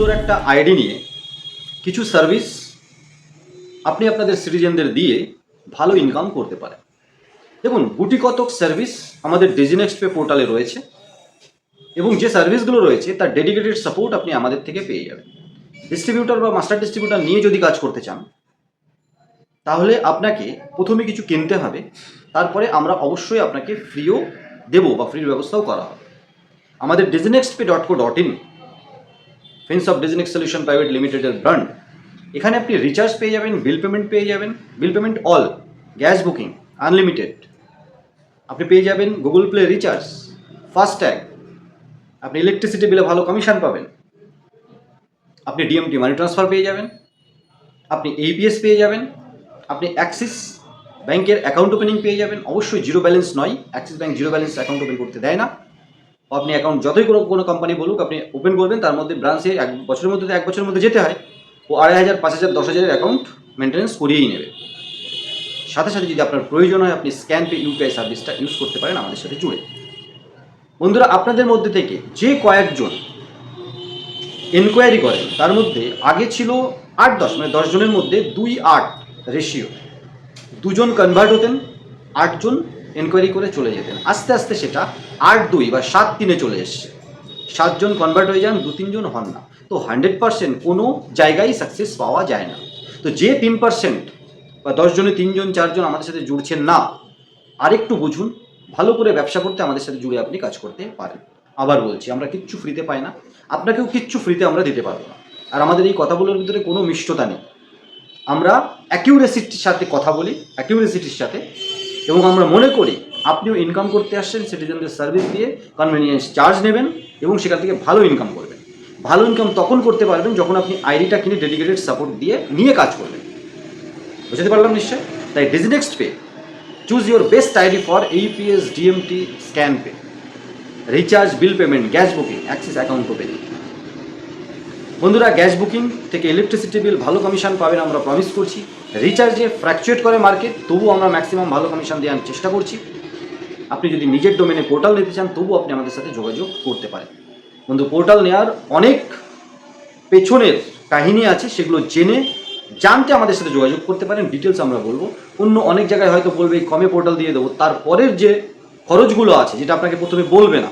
সুন্দর একটা আইডি নিয়ে কিছু সার্ভিস আপনি আপনাদের সিটিজেনদের দিয়ে ভালো ইনকাম করতে পারেন। দেখুন গুটি কতক সার্ভিস আমাদের ডিজিনেক্সট পে পোর্টালে রয়েছে এবং যে সার্ভিসগুলো রয়েছে, তার ডেডিকেটেড সাপোর্ট আপনি আমাদের থেকে পেয়ে যাবেন। ডিস্ট্রিবিউটর বা মাস্টার ডিস্ট্রিবিউটর নিয়ে যদি কাজ করতে চান, তাহলে আপনাকে প্রথমে কিছু কিনতে হবে, তারপরে আমরা অবশ্যই আপনাকে ফ্রিও দেবো বা ফ্রির ব্যবস্থাও করা হবে। আমাদের DigiNext pay dot co dot in fence of DigiNex solution private লিমিটেডের ব্র্যান্ড এখানে আপনি রিচার্জ পেয়ে যাবেন বিল পেমেন্ট পেয়ে যাবেন bill payment all gas booking unlimited আপনি পেয়ে যাবেন গুগল প্লে রিচার্জ ফাস্ট্যাগ আপনি ইলেকট্রিসিটি বিলে ভালো কমিশন পাবেন। আপনি ডিএমটি মানি ট্রান্সফার পেয়ে যাবেন। আপনি এইপিএস পেয়ে যাবেন। আপনি অ্যাক্সিস ব্যাংকের অ্যাকাউন্ট ওপেনিং পেয়ে যাবেন। অবশ্যই জিরো ব্যালেন্স নয়। Axis bank zero balance account open করতে দেয় না। আপনি অ্যাকাউন্ট যতই কোনো কোনো কোম্পানি বলুক, আপনি ওপেন করবেন, তার মধ্যে ব্রাঞ্চে এক বছরের মধ্যে, এক বছরের মধ্যে যেতে হয়, ও আড়াই হাজার, পাঁচ হাজার, দশ হাজারের অ্যাকাউন্ট মেনটেন্স করিয়েই নেবে। সাথে সাথে যদি আপনার প্রয়োজন হয়, আপনি স্ক্যান পে ইউপিআই সার্ভিসটা ইউজ করতে পারেন আমাদের সাথে জুড়ে। বন্ধুরা, আপনাদের মধ্যে থেকে যে কয়েকজন এনকোয়ারি করেন, তার মধ্যে আগে ছিল আট দশ মানে দশজনের মধ্যে দুই আট রেশিও দুজন কনভার্ট হতেন, আটজন এনকোয়ারি করে চলে যেতেন। আস্তে আস্তে সেটা আট দুই বা সাত তিনে চলে এসছে। সাতজন কনভার্ট হয়ে যান দু তিনজন হন না। তো হান্ড্রেড পার্সেন্ট কোনো জায়গায় সাকসেস পাওয়া যায় না। তো যে তিন পার্সেন্ট বা দশ জনে তিনজন চারজন আমাদের সাথে জুড়ছেন না, আরেকটু বুঝুন, ভালো করে ব্যবসা করতে আমাদের সাথে জুড়ে আপনি কাজ করতে পারেন। আবার বলছি, আমরা কিচ্ছু ফ্রিতে পাই না। আপনাকেও কিচ্ছু ফ্রিতে আমরা দিতে পারব না। আর আমাদের এই কথাগুলোর ভিতরে কোনো মিষ্টতা নেই। আমরা অ্যাকিউরেসিটির সাথে কথা বলি অ্যাকিউরেসিটির সাথে এবং আমরা মনে করি আপনিও ইনকাম করতে আসছেন সিটিজেনদের সার্ভিস দিয়ে কনভেনিয়েন্স চার্জ নেবেন এবং সেখান থেকে ভালো ইনকাম করবেন। ভালো ইনকাম তখন করতে পারবেন যখন আপনি আইডিটা কিনে ডেডিকেটেড সাপোর্ট দিয়ে নিয়ে কাজ করবেন। বুঝতে পারলাম নিশ্চয়? তাই Diginext pay choose your best ID for AEPS DMT scan pay recharge bill payment gas booking Axis account opening বন্ধুরা, গ্যাস বুকিং থেকে ইলেকট্রিসিটি বিল ভালো কমিশন পাবেন আমরা প্রমিস করছি। রিচার্জে ফ্র্যাকচুয়েট করে মার্কেট তবু আমরা ম্যাক্সিমাম ভালো কমিশন দেওয়ার চেষ্টা করছি। আপনি যদি নিজের ডোমেনে পোর্টাল নিতে চান তবু আপনি আমাদের সাথে যোগাযোগ করতে পারেন। বন্ধু পোর্টাল নেওয়ার অনেক পেছনের কাহিনী আছে, সেগুলো জেনে, জানতে আমাদের সাথে যোগাযোগ করতে পারেন। ডিটেলস আমরা বলব। অন্য অনেক জায়গায় হয়তো বলবে কমে পোর্টাল দিয়ে দেবো। তারপরের যে খরচগুলো আছে, যেটা আপনাকে প্রথমে বলবে না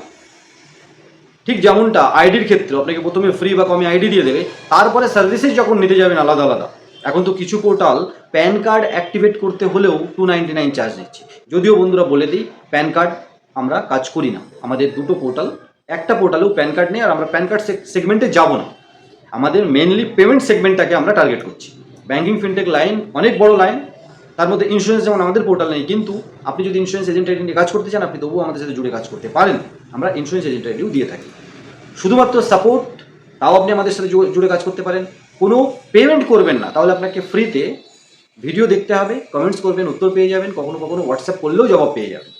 ঠিক যেমনটা আইডির ক্ষেত্রে আপনাকে প্রথমে ফ্রি বা কমে আইডি দিয়ে দেবে, তারপরে সার্ভিসেস যখন নিতে যাবেন আলাদা আলাদা। এখন তো কিছু পোর্টাল প্যান কার্ড অ্যাক্টিভেট করতে হলেও টু নাইনটি নাইন চার্জ নিচ্ছে যদিও বন্ধুরা বলে দিই প্যান কার্ড আমরা কাজ করি না। আমাদের দুটো পোর্টাল একটা পোর্টালেও প্যান কার্ড নেই, আর আমরা প্যান কার্ড সেগমেন্টে যাব না। আমাদের মেনলি পেমেন্ট সেগমেন্টটাকে আমরা টার্গেট করছি। ব্যাঙ্কিং ফিনটেক লাইন অনেক বড় লাইন তার মধ্যে ইন্স্যুরেন্স যেমন আমাদের পোর্টাল নেই, কিন্তু আপনি যদি ইন্স্যুরেন্স এজেন্ট নিয়ে কাজ করতে চান, আপনি তবুও আমাদের সাথে জুড়ে কাজ করতে পারেন। আমরা ইন্স্যুরেন্স এজেন্ট আইডিও দিয়ে থাকি। শুধুমাত্র সাপোর্ট তাও আপনি আমাদের সাথে জুড়ে কাজ করতে পারেন। কোনো পেমেন্ট করবেন না। তাহলে আপনাকে ফ্রিতে ভিডিও দেখতে হবে কমেন্টস করবেন, উত্তর পেয়ে যাবেন, কখনো কখনো হোয়াটসঅ্যাপ করলেও জবাব পেয়ে যাবেন।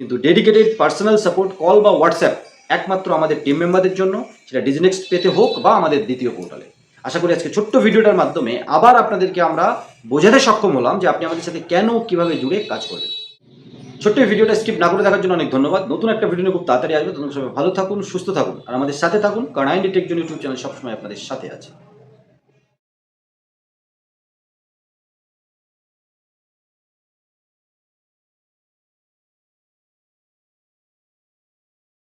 কিন্তু ডেডিকেটেড পার্সোনাল সাপোর্ট কল বা হোয়াটসঅ্যাপ একমাত্র আমাদের টিম মেম্বারদের জন্য, সেটা ডিজিনেক্সট পেতে হোক বা আমাদের দ্বিতীয় পোর্টালে আশা করি আজকে ছোট্ট ভিডিওটার মাধ্যমে আবার আপনাদেরকে আমরা বোঝাতে সক্ষম হলাম যে আপনি আমাদের সাথে কেন কীভাবে জুড়ে কাজ করবেন। ছোট্ট ভিডিওটা স্কিপ না করে দেখার জন্য অনেক ধন্যবাদ। নতুন একটা ভিডিও নিয়ে খুব তাড়াতাড়ি আসবে। তখন সবাই ভালো থাকুন, সুস্থ থাকুন, আর আমাদের সাথে থাকুন। কারণ আইন টেক ইউটিউব চ্যানেল সবসময় আপনাদের সাথে আছে।